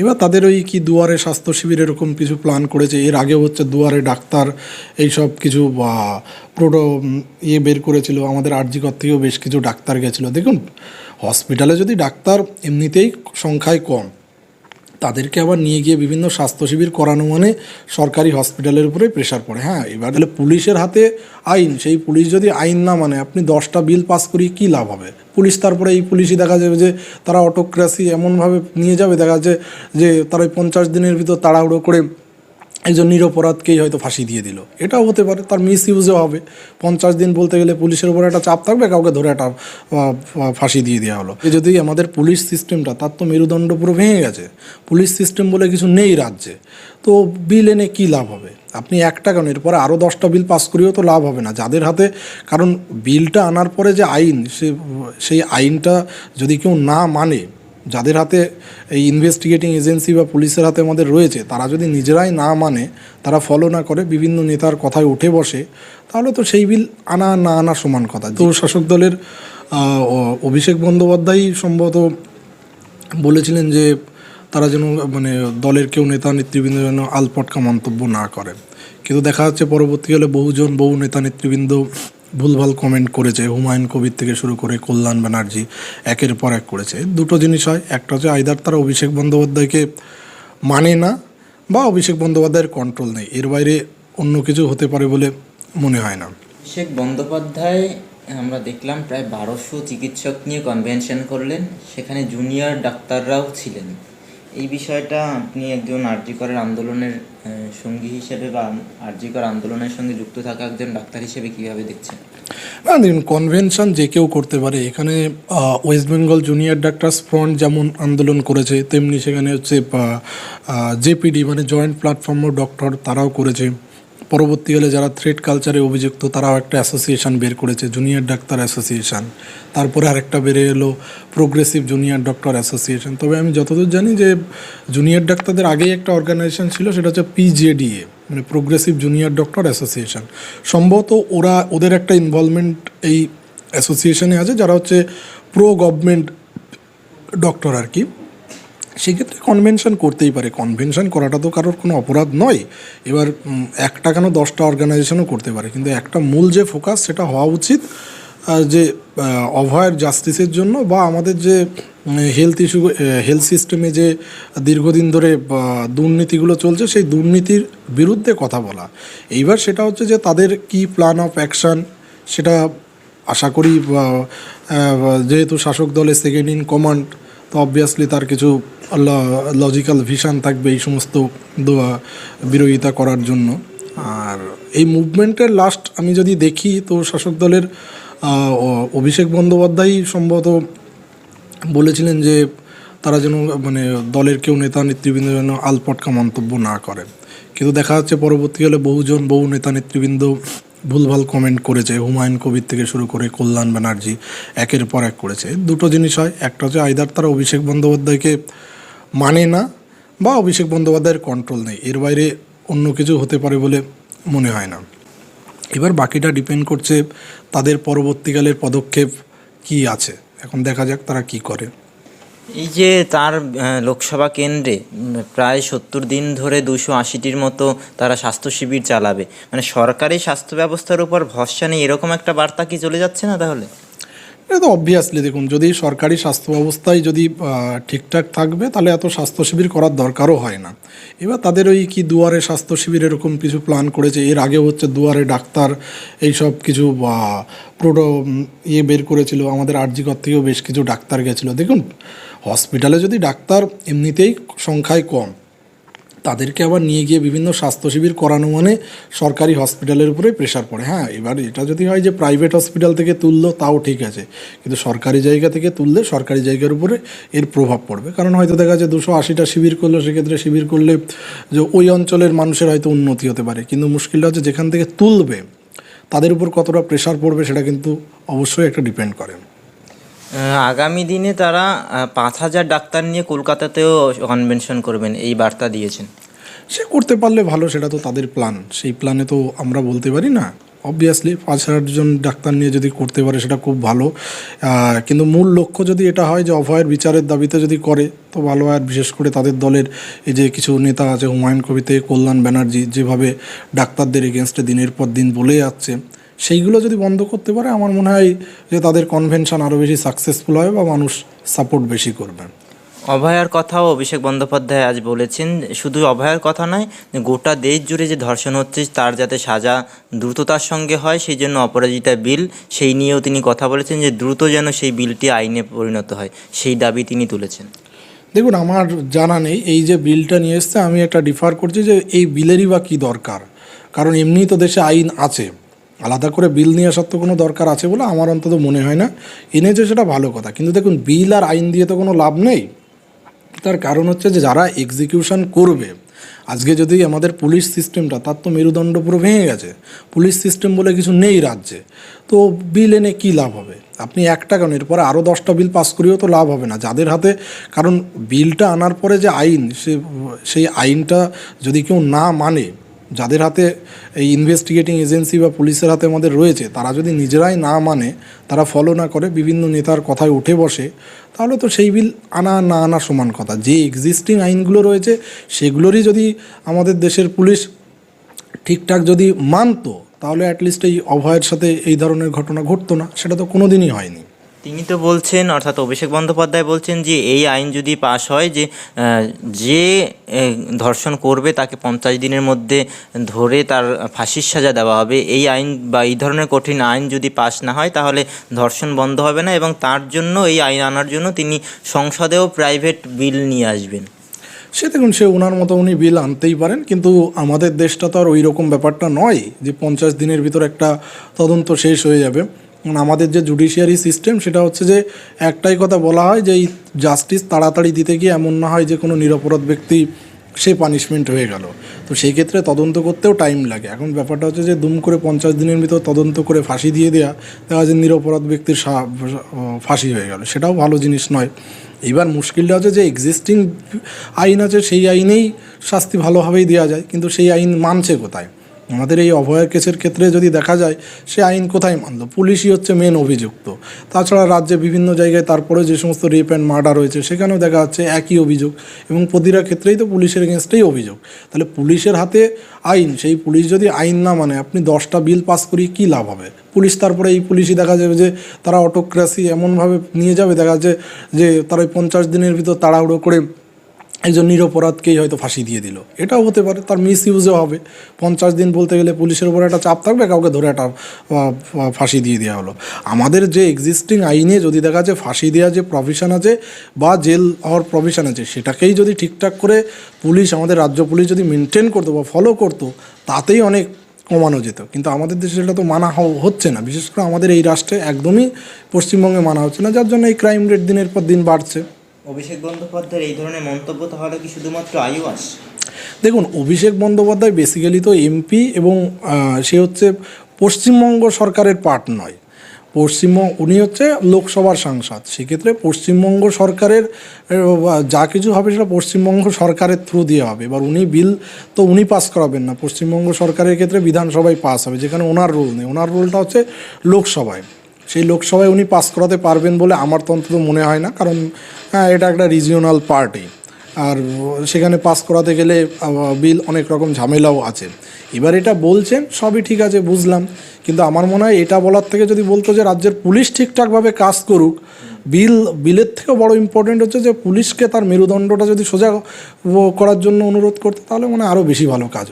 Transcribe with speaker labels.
Speaker 1: এবার তাদের ওই কি দুয়ারে স্বাস্থ্য শিবির এরকম কিছু প্ল্যান করেছে। এর আগেও হচ্ছে দুয়ারে ডাক্তার এইসব কিছু প্রোটো ইয়ে বের করেছিল। আমাদের আর্জিকর থেকেও বেশ কিছু ডাক্তার গেছিল। দেখুন হসপিটালে যদি ডাক্তার এমনিতেই সংখ্যায় কম তাদেরকে আবার নিয়ে গিয়ে বিভিন্ন স্বাস্থ্য শিবির করানো মানে সরকারি হসপিটালের উপরে প্রেশার পড়ে। হ্যাঁ এবার তাহলে পুলিশের হাতে আইন, সেই পুলিশ যদি আইন না মানে আপনি দশটা বিল পাস করিয়ে কী লাভ হবে? পুলিশ তারপরে এই পুলিশই দেখা যাবে যে তারা অটোক্রাসি এমনভাবে নিয়ে যাবে, দেখা যাচ্ছে যে তারা ওই পঞ্চাশ দিনের ভিতর তাড়াহুড়ো করে একজন নিরপরাধকেই হয়তো ফাঁসি দিয়ে দিল। এটাও হতে পারে, তার মিস ইউজও হবে। পঞ্চাশ দিন বলতে গেলে পুলিশের উপর একটা চাপ থাকবে, কাউকে ধরে একটা ফাঁসি দিয়ে দেওয়া হলো। যদি আমাদের পুলিশ সিস্টেমটা, তার তো মেরুদণ্ড পুরো ভেঙে গেছে। পুলিশ সিস্টেম বলে কিছু নেই রাজ্যে। তো বিল এনে কী লাভ হবে? আপনি একটা কেন এরপরে আরও দশটা বিল পাস করিয়েও তো লাভ হবে না। যাদের হাতে, কারণ বিলটা আনার পরে যে আইন, সে, সেই আইনটা যদি কেউ না মানে যাদের হাতে এই ইনভেস্টিগেটিং এজেন্সি বা পুলিশের হাতে আমাদের রয়েছে, তারা যদি নিজেরাই না মানে তারা ফলো না করে, বিভিন্ন নেতার কথায় উঠে বসে, তাহলে তো সেই বিল আনা, না আনা সমান কথা। তো শাসক দলের অভিষেক বন্দ্যোপাধ্যায় সম্ভবত বলেছিলেন যে তারা যেন মানে দলের কেউ নেতা, নেতৃবৃন্দ যেন আলপটকা মন্তব্য না করেন কিন্তু দেখা যাচ্ছে পরবর্তীকালে বহুজন, বহু নেতা, নেতৃবৃন্দ ভুলভাল কমেন্ট করেছে, হুমায়ুন কবির থেকে শুরু করে কল্যাণ ব্যানার্জি, একের পর এক করেছে। দুটো জিনিস হয়, একটা হচ্ছে আইদার তারা অভিষেক বন্দ্যোপাধ্যায়কে মানে না, বা অভিষেক বন্দ্যোপাধ্যায়ের কন্ট্রোল নেই। এর বাইরে অন্য কিছু হতে পারে বলে মনে হয় না।
Speaker 2: অভিষেক বন্দ্যোপাধ্যায়, আমরা দেখলাম প্রায় বারোশো চিকিৎসক নিয়ে কনভেনশন করলেন। সেখানে জুনিয়র ডাক্তাররাও ছিলেন। এই বিষয়টা আপনি একজন আর্যিকরের আন্দোলনের সঙ্গী হিসেবে বা আর্যিকর আন্দোলনের সঙ্গে যুক্ত থাকা একজন ডাক্তার হিসেবে কীভাবে দেখছেন?
Speaker 1: না, দেখুন কনভেনশন যে কেউ করতে পারে। এখানে West Bengal junior doctors front যেমন আন্দোলন করেছে, তেমনি সেখানে হচ্ছে জেপিডি মানে জয়েন্ট প্ল্যাটফর্ম ডক্টর তারাও করেছে। পরবর্তীকালে যারা থ্রেড কালচারে অভিযুক্ত, তারাও একটা অ্যাসোসিয়েশন বের করেছে জুনিয়র ডাক্তার অ্যাসোসিয়েশন তারপরে আরেকটা বেড়ে এলো প্রোগ্রেসিভ জুনিয়র ডক্টর অ্যাসোসিয়েশন তবে আমি যতদূর জানি যে জুনিয়র ডাক্তারদের আগেই একটা অর্গানাইজেশন ছিল, সেটা হচ্ছে পিজেডিএ মানে প্রোগ্রেসিভ জুনিয়র ডক্টর অ্যাসোসিয়েশন সম্ভবত ওরা, ওদের একটা ইনভলভমেন্ট এই অ্যাসোসিয়েশনে আছে, যারা হচ্ছে প্রো গভর্নমেন্ট ডক্টর আর কি। সেক্ষেত্রে কনভেনশন করতেই পারে। কনভেনশন করাটা তো কারোর কোনো অপরাধ নয়। এবার একটা কেন দশটা অর্গানাইজেশনও করতে পারে। কিন্তু একটা মূল যে ফোকাস সেটা হওয়া উচিত যে অভয়ের জাস্টিসের জন্য বা আমাদের যে হেলথ ইস্যু হেলথ সিস্টেমে যে, দীর্ঘদিন ধরে দুর্নীতিগুলো চলছে, সেই দুর্নীতির বিরুদ্ধে কথা বলা। এইবার সেটা হচ্ছে যে, তাদের কি প্ল্যান অফ অ্যাকশন সেটা আশা করি যেহেতু শাসক দলের সেকেন্ড ইন কমান্ড তো অবভিয়াসলি তার কিছু লজিক্যাল ভিশন থাকবে এই সমস্ত দোয়া, বিরোধিতা করার জন্য। আর এই মুভমেন্টের লাস্ট আমি যদি দেখি, তো শাসক দলের অভিষেক বন্দ্যোপাধ্যায় সম্ভবত বলেছিলেন যে তারা যেন মানে দলের কেউ নেতা, নেতৃবৃন্দ যেন আলপটকা মন্তব্য না করেন কিন্তু দেখা যাচ্ছে পরবর্তীকালে বহুজন, বহু নেতা, নেতৃবৃন্দ ভুলভাল কমেন্ট করেছে, হুমায়ুন কবির থেকে শুরু করে কল্যাণ ব্যানার্জি, একের পর এক করেছে। দুটো জিনিস হয়, একটা হচ্ছে আইদার তারা অভিষেক বন্দ্যোপাধ্যায়কে মানে না, বা অভিষেক বন্দ্যোপাধ্যায়ের কন্ট্রোল নেই। এর বাইরে অন্য কিছু হতে পারে বলে মনে হয় না। এবার বাকিটা ডিপেন্ড করছে তাদের পরবর্তীকালের পদক্ষেপ কি আছে? এখন দেখা যাক তারা কি করে।
Speaker 2: এই যে তার লোকসভা কেন্দ্রে প্রায় সত্তর দিন ধরে দুশো আশিটির মতো তারা স্বাস্থ্য শিবির চালাবে। মানে সরকারি স্বাস্থ্য ব্যবস্থার উপর ভরসা নেই এরকম একটা বার্তা কি চলে যাচ্ছে না তাহলে?
Speaker 1: এটা তো অবভিয়াসলি দেখুন, যদি সরকারি স্বাস্থ্য ব্যবস্থায় যদি ঠিকঠাক থাকবে, তাহলে এত স্বাস্থ্য শিবির করার দরকারও হয় না। এবার তাদের ওই কি দুয়ারে স্বাস্থ্য শিবির এরকম কিছু প্ল্যান করেছে, এর আগে হচ্ছে দুয়ারে ডাক্তার এই সব কিছু প্রোটো ইয়ে বের করেছিল, আমাদের আরজিকর থেকেও বেশ কিছু ডাক্তার গেছিল। দেখুন হসপিটালে যদি ডাক্তার এমনিতেই সংখ্যায় কম, তাদেরকে আবার নিয়ে গিয়ে বিভিন্ন স্বাস্থ্য শিবির করানো মানে সরকারি হসপিটালের উপরে প্রেশার পড়ে। হ্যাঁ এবার এটা যদি হয় যে প্রাইভেট হসপিটাল থেকে তুললো, তাও ঠিক আছে। কিন্তু সরকারি জায়গা থেকে তুললে সরকারি জায়গার উপরে এর প্রভাব পড়বে। কারণ হয়তো দেখা যাচ্ছে দুশো আশিটা শিবির করল, সেক্ষেত্রে শিবির করলে যে ওই অঞ্চলের মানুষের হয়তো উন্নতি হতে পারে। কিন্তু মুশকিলটা হচ্ছে যেখান থেকে তুলবে, তাদের উপর কতটা প্রেশার পড়বে সেটা কিন্তু অবশ্যই একটা ডিপেন্ড করে।
Speaker 2: আগামী দিনে তারা পাঁচ হাজার ডাক্তার নিয়ে কলকাতাতেও কনভেনশন করবেন, এই বার্তা দিয়েছেন।
Speaker 1: সে করতে পারলে ভালো, সেটা তো তাদের প্ল্যান সেই প্ল্যানে তো আমরা বলতে পারি না। অবভিয়াসলি পাঁচ হাজার জন ডাক্তার নিয়ে যদি করতে পারে, সেটা খুব ভালো। কিন্তু মূল লক্ষ্য যদি এটা হয় যে অভয়ের বিচারের দাবিতে যদি করে, তো ভালো। আর বিশেষ করে তাদের দলের এই যে কিছু নেতা আছে, হুমায়ুন কবিতে কল্যাণ ব্যানার্জি, যেভাবে ডাক্তারদের এগেনস্টে দিনের পর দিন বলে যাচ্ছে সেইগুলো যদি বন্ধ করতে পারে আমার মনে হয় যে তাদের কনভেনশন আরও বেশি সাকসেসফুল হবে বা মানুষ সাপোর্ট বেশি করবে।
Speaker 2: অভয়ার কথাও অভিষেক বন্দ্যোপাধ্যায় আজ বলেছেন। শুধু অভয়ার কথা নয় গোটা দেশ জুড়ে যে ধর্ষণ হচ্ছে তার যাতে সাজা দ্রুততার সঙ্গে হয় সেই জন্য অপরাজিতা বিল সেই নিয়েও তিনি কথা বলেছেন যে দ্রুত যেন সেই বিলটি আইনে পরিণত হয় সেই দাবি তিনি তুলেছেন।
Speaker 1: দেখুন আমার জানা নেই এই যে বিলটা নিয়ে এসছে আমি একটা ডিফার করছি যে এই বিলেরই বা কী দরকার। কারণ এমনিই তো দেশে আইন আছে। আলাদা করে বিল নিয়ে আসার তো কোনো দরকার আছে বলে আমার অন্তত মনে হয় না। এনেছে সেটা ভালো কথা। কিন্তু দেখুন, বিল আর আইন দিয়ে তো কোনো লাভ নেই। তার কারণ হচ্ছে যে যারা এক্সিকিউশন করবে, আজকে যদি আমাদের পুলিশ সিস্টেমটা তার তো মেরুদণ্ড পুরো ভেঙে গেছে। পুলিশ সিস্টেম বলে কিছু নেই রাজ্যে। তো বিল এনে কী লাভ হবে? আপনি একটা কেন এরপরে আরও দশটা বিল পাস করিও তো লাভ হবে না। যাদের হাতে, কারণ বিলটা আনার পরে যে আইন, সে, সেই আইনটা যদি কেউ না মানে যাদের হাতে এই ইনভেস্টিগেটিং এজেন্সি বা পুলিশের হাতে আমাদের রয়েছে, তারা যদি নিজেরাই না মানে তারা ফলো না করে, বিভিন্ন নেতার কথায় উঠে বসে, তাহলে তো সেই বিল আনা না আনা সমান কথা। যে এক্সিস্টিং আইনগুলো রয়েছে, সেগুলোরই যদি আমাদের দেশের পুলিশ ঠিকঠাক যদি মানতো, তাহলে অ্যাটলিস্ট এই অভয়ের সাথে এই ধরনের ঘটনা ঘটতো না। সেটা তো কোনো দিনই হয়নি।
Speaker 2: তিনি তো বলছেন, অর্থাৎ অভিষেক বন্দ্যোপাধ্যায় বলছেন যে, এই আইন যদি পাশ হয় যে যে ধর্ষণ করবে তাকে পঞ্চাশ দিনের মধ্যে ধরে তার ফাঁসির সাজা দেওয়া হবে। এই আইন বা এই ধরনের কঠিন আইন যদি পাশ না হয় তাহলে ধর্ষণ বন্ধ হবে না এবং তার জন্য, এই আইন আনার জন্য তিনি সংসদেও প্রাইভেট বিল নিয়ে আসবেন।
Speaker 1: সে দেখুন, সে ওনার মতো উনি বিল আনতেই পারেন, কিন্তু আমাদের দেশটা তো আর ওই রকম ব্যাপারটা নয় যে, পঞ্চাশ দিনের ভিতর একটা তদন্ত শেষ হয়ে যাবে। কারণ আমাদের যে জুডিশিয়ারি সিস্টেম সেটা হচ্ছে যে একটাই কথা বলা হয় যে এই জাস্টিস তাড়াতাড়ি দিতে গিয়ে এমন না হয় যে কোনো নিরপরাধ ব্যক্তি সে পানিশমেন্ট হয়ে গেল। তো সেই ক্ষেত্রে তদন্ত করতেও টাইম লাগে। এখন ব্যাপারটা হচ্ছে যে দুম করে পঞ্চাশ দিনের ভিতর তদন্ত করে ফাঁসি দিয়ে দেওয়া দেখা যায় নিরপরাধ ব্যক্তির ফাঁসি হয়ে গেল, সেটাও ভালো জিনিস নয়। এবার মুশকিলটা হচ্ছে যে এক্সিস্টিং আইন আছে, সেই আইনেই শাস্তি ভালোভাবেই দেওয়া যায়, কিন্তু সেই আইন মানছে কোথায়? আমাদের এই অভয়ের কেসের ক্ষেত্রে যদি দেখা যায়, সে আইন কোথায় মানলো? পুলিশই হচ্ছে মেন অভিযুক্ত। তাছাড়া রাজ্যে বিভিন্ন জায়গায় তারপরে যে সমস্ত রেপ অ্যান্ড মার্ডার হয়েছে সেখানেও দেখা যাচ্ছে একই অভিযোগ এবং প্রতিটা ক্ষেত্রেই তো পুলিশের এগেনস্টেই অভিযোগ। তাহলে পুলিশের হাতে আইন, সেই পুলিশ যদি আইন না মানে আপনি দশটা বিল পাস করিয়ে কী লাভ হবে? পুলিশ তারপরে এই পুলিশই দেখা যাবে যে তারা অটোক্রাসি এমনভাবে নিয়ে যাবে, দেখা যাচ্ছে যে তারা ওই পঞ্চাশ দিনের ভিতর তাড়াহুড়ো করে একজন নিরপরাধকেই হয়তো ফাঁসি দিয়ে দিল। এটাও হতে পারে, তার মিস ইউজও হবে। পঞ্চাশ দিন বলতে গেলে পুলিশের উপর একটা চাপ থাকবে, কাউকে ধরে একটা ফাঁসি দিয়ে দেওয়া হলো। আমাদের যে এক্সিস্টিং আইনে যদি দেখা যায় ফাঁসি দেওয়া যে প্রভিশন আছে বা জেল হওয়ার প্রভিশন আছে, সেটাকেই যদি ঠিকঠাক করে পুলিশ, আমাদের রাজ্য পুলিশ যদি মেনটেন করতো বা ফলো করতো, তাতেই অনেক কমানো যেত। কিন্তু আমাদের দেশে সেটা তো মানা হচ্ছে না। বিশেষ করে আমাদের এই রাষ্ট্রে একদমই পশ্চিমবঙ্গে মানা হচ্ছে না। যার জন্য এই ক্রাইম রেট দিনের পর দিন বাড়ছে।
Speaker 2: অভিষেক বন্দ্যোপাধ্যায়ের এই ধরনের মন্তব্য তাহলে কি শুধুমাত্র আইওয়াস
Speaker 1: দেখুন, অভিষেক বন্দ্যোপাধ্যায় বেসিক্যালি তো এমপি এবং সে হচ্ছে পশ্চিমবঙ্গ সরকারের পার্ট নয়। পশ্চিমবঙ্গ, উনি হচ্ছে লোকসভার সাংসদ। সেক্ষেত্রে পশ্চিমবঙ্গ সরকারের যা কিছু হবে সেটা পশ্চিমবঙ্গ সরকারের থ্রু দিয়ে হবে। এবার উনি বিল তো উনি পাস করাবেন না। পশ্চিমবঙ্গ সরকারের ক্ষেত্রে বিধানসভায় পাস হবে, যেখানে ওনার রোল নেই। ওনার রোলটা হচ্ছে লোকসভায়। সেই লোকসভায় উনি পাস করাতে পারবেন বলে আমার তো অন্তত মনে হয় না কারণ হ্যাঁ, এটা একটা রিজিওনাল পার্টি আর সেখানে পাস করাতে গেলে বিল অনেক রকম ঝামেলাও আছে। এবার এটা বলছেন সবই ঠিক আছে বুঝলাম। কিন্তু আমার মনে হয় এটা বলার থেকে যদি বলতো যে রাজ্যের পুলিশ ঠিকঠাকভাবে কাজ করুক বিল বিলের থেকেও বড় ইম্পর্টেন্ট হচ্ছে যে পুলিশকে তার মেরুদণ্ডটা যদি সোজা করার জন্য অনুরোধ করতে তাহলে মনে হয় আরও বেশি ভালো কাজ